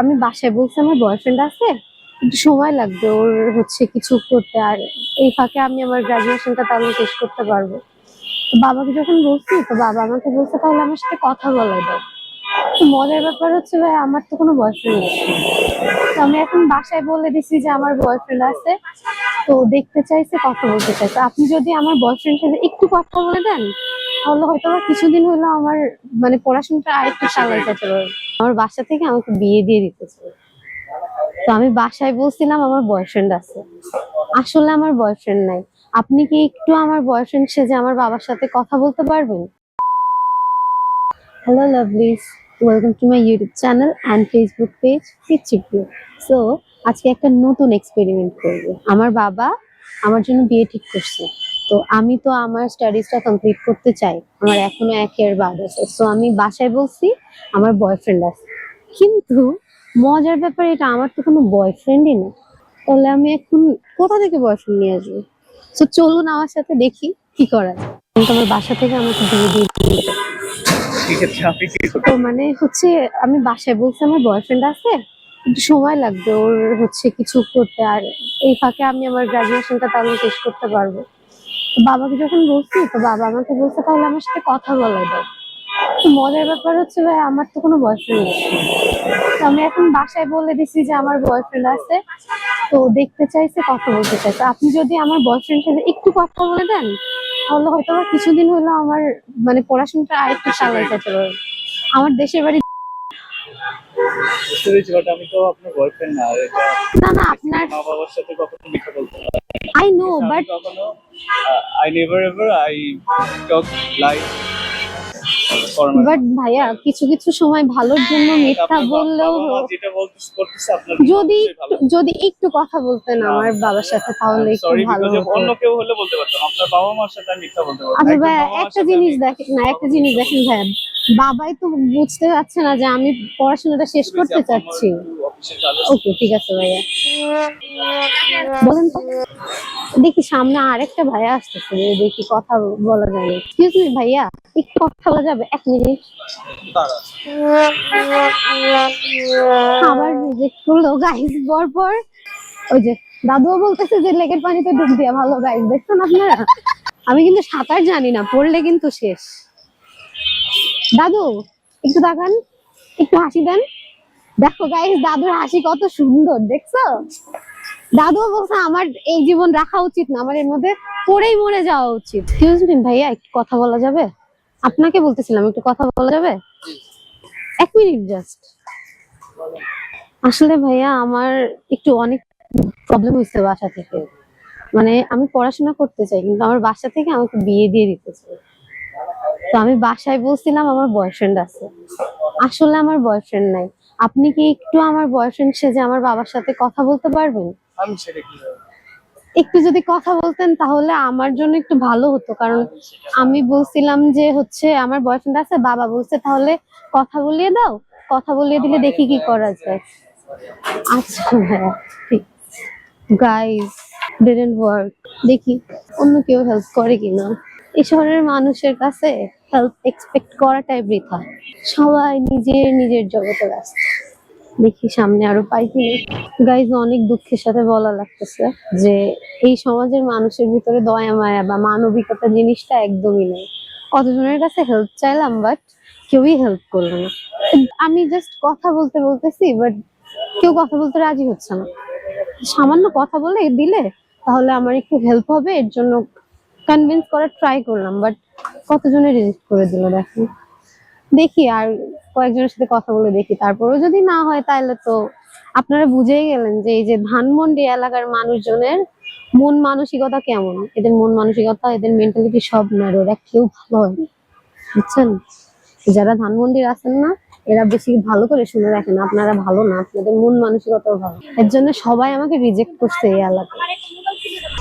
আমি বাসায় বলছি, আমার বয়ফ্রেন্ড আছে, একটু সময় লাগবে ওর হচ্ছে কিছু করতে, আর এই ফাঁকে আমি আমার গ্রাজুয়েশনটা তাহলে শেষ করতে পারব। তো বাবাকে যখন বলছি, তো বাবা আমাকে বলছে, তাহলে আমার সাথে কথা বলাই দাও। তো মজার ব্যাপার হচ্ছে, ভাই, আমার তো কোনো বয়ফ্রেন্ড নেই। তো আমি এখন বাসায় বলে দিছি যে, আমার বয়ফ্রেন্ড আছে। তো দেখতে চাইছে, কথা বলতে চাইছে। আপনি যদি আমার বয়ফ্রেন্ড সাথে একটু কথা বলে দেন, তাহলে হয়তো কিছুদিন হলো আমার মানে পড়াশোনাটা আরেকটু চালাই যেতে পারবে। আমার বাসা থেকে আমাকে বিয়ে দিয়ে দিতেছে। তো আমি বাসায় বলছিলাম, আমার বয়ফ্রেন্ড আছে। আসলে আমার বয়ফ্রেন্ড নাই। আপনি কি একটু আমার বয়ফ্রেন্ড সেজে আমার বাবার সাথে কথা বলতে পারবেন? Hello lovelies welcome to my YouTube channel and Facebook page পিচিপ্রিয় so আজকে একটা নতুন এক্সপেরিমেন্ট করব। আমার বাবা আমার জন্য বিয়ে ঠিক করছে। তো আমি তো আমার স্টাডিজটা কমপ্লিট করতে চাই। আমার এখনও এক ইয়ার বাদ আছে। সো আমি বাসায় বলছি আমার বয়ফ্রেন্ড আছে। কিন্তু মজার ব্যাপার এটা আমার তো কোনো বয়ফ্রেন্ডই নেই। তাহলে আমি এখন কোথা থেকে বয়ফ্রেন্ড নিয়ে আসব? তো চলুন আমার সাথে দেখি কি করা যায়। কিন্তু আমার বাসা থেকে আমাকে দিয়ে কি তো মানে হচ্ছে আমি বাসায় বলছি আমার বয়ফ্রেন্ড আছে একটু সময় লাগবে ওর হচ্ছে কিছু করতে আর এই ফাঁকে আমি আমার গ্রাজুয়েশনটা তাহলে শেষ করতে পারব। তো বাবাকে যখন বলছি তো বাবা আমাকে বলছে তাহলে আমার সাথে কথা বলাই দাও তো মজার ব্যাপার হচ্ছে ভাই আমার তো কোনো বয়ফ্রেন্ড নেই। তো আমি এখন বাসায় বলে দিছি যে আমার বয়ফ্রেন্ড আছে তো দেখতে চাইছে কথা বলতে চাইছে। আপনি যদি আমার বয়ফ্রেন্ড সাথে একটু কথা বলে দেন তাহলে হয়তো বা কিছুদিন হলো আমার মানে পড়াশোনাটা আরেকটু চালাই যেতে পারবে। আমার দেশের বাড়ি আমি তো আপনার বয়ফ্রেন্ড না না না আপনার মা বাবার সাথে কখনো মিথ্যা বলতে I know. But I never ever I talk formal but ভাইয়া কিছু কিছু সময় ভালোর জন্য মিথ্যা বললেও যদি যদি একটু কথা বলতেন আমার বাবার সাথে তাহলে একটু ভালো অন্য কেউ হলে বলতে পারতাম আপনার বাবা মার সাথে মিথ্যা বলতে পারতাম। আচ্ছা ভাইয়া একটা জিনিস দেখেন না একটা জিনিস দেখেন ভাইয়া বাবাই তো বুঝতে পারছে না যে আমি পড়াশোনাটা শেষ করতে চাচ্ছি। ওকে ঠিক আছে ভাইয়া। বলেন তো। দেখি সামনে আরেকটা ভাইয়া আসতেছে দেখি কথা বলা যাবে ভাইয়া, একটু কথা বলা যাবে? এক মিনিট। আবার করল গাইস পর ওই যে, দাদুও বলতেছে যে, লেকের পানিতে ডুব দিয়া ভালো গাইস দেখছেন আপনারা? আমি কিন্তু সাঁতার জানি না, পড়লে কিন্তু শেষ। দাদু, একটু তাকান, একটু হাসি দেন। দেখো গাইস দাদুর হাসি কত সুন্দর, দেখছ? দাদুও বলছে, আমার এই জীবন রাখা উচিত না, আমার এর মধ্যে পড়েই মরে যাওয়া উচিত। ভাইয়া, একটু কথা বলা যাবে? আপনাকে বলতেছিলাম, একটু কথা বলা যাবে? এক মিনিট জাস্ট আসলে ভাইয়া, আমার একটু অনেক প্রবলেম হয়েছে বাসা থেকে। মানে আমি পড়াশোনা করতে চাই, কিন্তু আমার বাসা থেকে আমাকে বিয়ে দিয়ে দিতেছে তো আমি বাসায় বলছিলাম, আমার বয়ফ্রেন্ড আছে। আসলে আমার বয়ফ্রেন্ড নাই। আপনি কি একটু আমার বয়ফ্রেন্ড সেজে আমার বাবার সাথে কথা বলতে পারবেন? আমি সেটা কি একটু যদি কথা বলতেন তাহলে আমার জন্য একটু ভালো হতো কারণ আমি বলছিলাম যে হচ্ছে আমার বয়ফ্রেন্ড আছে বাবা বলছে তাহলে কথা বলিয়ে দাও কথা বলিয়ে দিলে দেখি কি করা যায়। আচ্ছা ভাইয়া ঠিক। গাইস ডিডন্ট ওয়ার্ক দেখি অন্য কেউ হেল্প করে কিনা। এই শহরের মানুষের কাছে হেল্প এক্সপেক্ট করাটাই বৃথা। সবাই নিজের নিজের জগতে ব্যস্ত। দেখি সামনে আরও পাই কিনা। গাইজ অনেক দুঃখের সাথে বলা লাগতেছে যে এই সমাজের মানুষের ভিতরে দয়া, মায়া বা মানবিকতা জিনিসটা একদমই নেই। কতজনের কাছে হেল্প চাইলাম বাট কেউই হেল্প করল না। আমি জাস্ট কথা বলতে বলতেছি বাট কেউ কথা বলতে রাজি হচ্ছে না। সামান্য কথা বলে দিলে তাহলে আমার একটু হেল্প হবে, এর জন্য কনভিন্স করার ট্রাই করলাম বাট কতজনে রিজেক্ট করে দিল দেখেন। দেখি আর কয়েকজনের সাথে কথা বলে দেখি, তারপরেও যদি না হয় তাহলে তো আপনারা বুঝেই গেলেন যে এই যে ধানমন্ডি এলাকার মানুষজনের মন মানসিকতা কেমন? এদের মন মানসিকতা, এদের মেন্টালিটি সব ন্যারো এরা কেউ ভালো হয় বুঝছেন? যারা ধানমন্ডির আছেন না, এরা বেশি ভালো করে শুনে রাখেন, আপনারা ভালো না, আপনাদের মন মানসিকতাও ভালো। এর জন্য সবাই আমাকে রিজেক্ট করছে এই এলাকায়।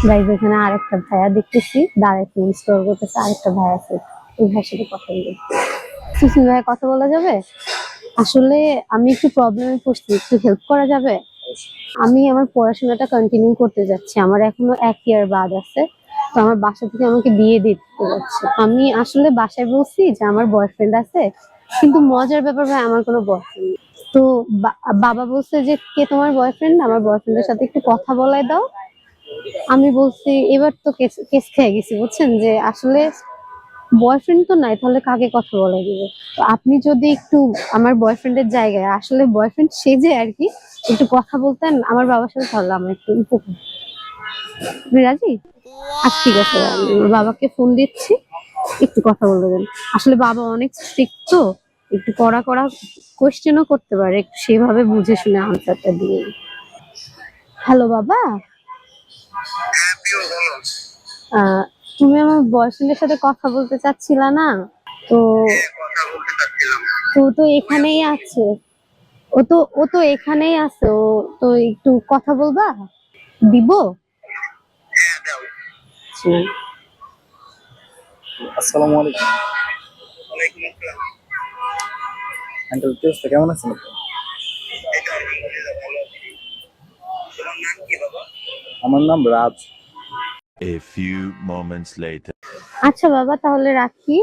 গাইজ এখানে আরেকটা ভাইয়া দেখতেছি, দাঁড়ায় স্টোর করতেছে, আরেকটা ভাই আছে, ওই ভাইয়ের সাথে কথা বলি সুসিন ভাই, কথা বলা যাবে? আসলে আমি একটু প্রবলেমে পড়ছি, একটু হেল্প করা যাবে? আমি আমার পড়াশোনাটা কন্টিনিউ করতে যাচ্ছি, আমার এখনও এক ইয়ার বাদ আছে, তো আমার বাসা থেকে আমাকে বিয়ে দিতে যাচ্ছে আমি আসলে বাসায় বলছি যে আমার বয়ফ্রেন্ড আছে, কিন্তু মজার ব্যাপার ভাই, আমার কোনো বয়ফ্রেন্ড তো বাবা বলছে যে, কে তোমার বয়ফ্রেন্ড আমার বয়ফ্রেন্ডের সাথে একটু কথা বলায় দাও। আমি বলছি, এবার তো কেস খেয়ে গেছি, বুঝছেন? যে আসলে বয়ফ্রেন্ড তো নাই তাহলে কাকে কথা বলা দিবে? তো আপনি যদি একটু আমার বয়ফ্রেন্ডের জায়গায় আসলে বয়ফ্রেন্ড সেজে আর কি একটু কথা বলতেন আমার বাবার সাথে তাহলে আমার একটু উপকার। রাজি? আচ্ছা ঠিক আছে বাবাকে ফোন দিচ্ছি একটু কথা বলে দেন। আসলে বাবা অনেক স্ট্রিক্ট তো একটু কড়া কড়া কোয়েশ্চেনও করতে পারে একটু সেভাবে বুঝে শুনে আনসারটা দিয়ে। হ্যালো বাবা? আহ, তুমি আমার বয়ফ্রেন্ডের সাথে কথা বলতে চাচ্ছিলা না? তো তো তো এখানেই আছে। ও তো ও তো এখানেই আছে। ও তো একটু কথা বলবা? দিব। আসসালামু আলাইকুম। কেমন আছেন আমার নাম রাজ। A few moments later. আচ্ছা বাবা তাহলে রাখি।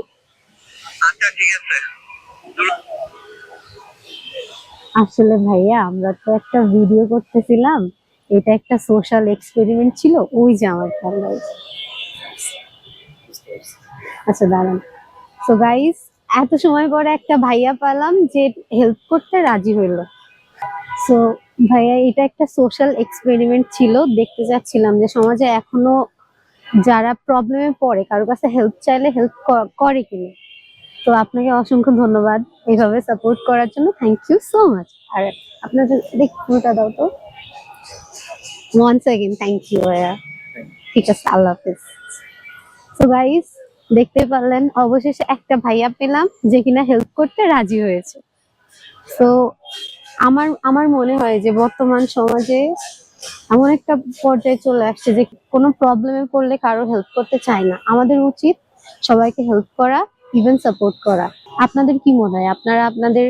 আসলে ভাইয়া আমরা তো একটা ভিডিও করতেছিলাম। এটা একটা সোশ্যাল এক্সপেরিমেন্ট ছিল ওই যে আমার রয়েছে আচ্ছা দাঁড়ান। সো গাইস এত সময় পরে একটা ভাইয়া পেলাম যে হেল্প করতে রাজি হইল। সো ভাইয়া এটা একটা সোশ্যাল এক্সপেরিমেন্ট ছিল। দেখতে চাচ্ছিলাম যে সমাজে এখনও যারা প্রবলেমে পড়ে, কারও কাছে হেল্প চাইলে হেল্প করে কিনা। তো আপনাকে অসংখ্য ধন্যবাদ এইভাবে সাপোর্ট করার জন্য। থ্যাংক ইউ সো মাচ আর আপনার দেখ দাও তো। ওয়ান্স অ্যাগেন থ্যাংক ইউ ভাইয়া। ঠিক আছে, আল্লাহ হাফিজ। সো গাইস দেখতে পারলেন, অবশেষে একটা ভাইয়া পেলাম যে কিনা হেল্প করতে রাজি হয়েছে। তো আমার আমার মনে হয় যে বর্তমান সমাজে এমন একটা পর্যায়ে চলে আসছে যে কোনো প্রবলেমে পড়লে কারও হেল্প করতে চায় না। আমাদের উচিত সবাইকে হেল্প করা ইভেন সাপোর্ট করা। আপনাদের কি মনে হয়? আপনারা আপনাদের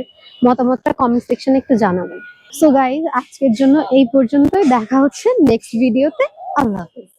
মতামতটা কমেন্ট সেকশনে একটু জানাবেন। সো গাইজ আজকের জন্য এই পর্যন্তই। দেখা হচ্ছে নেক্সট ভিডিওতে আল্লাহ হাফেজ।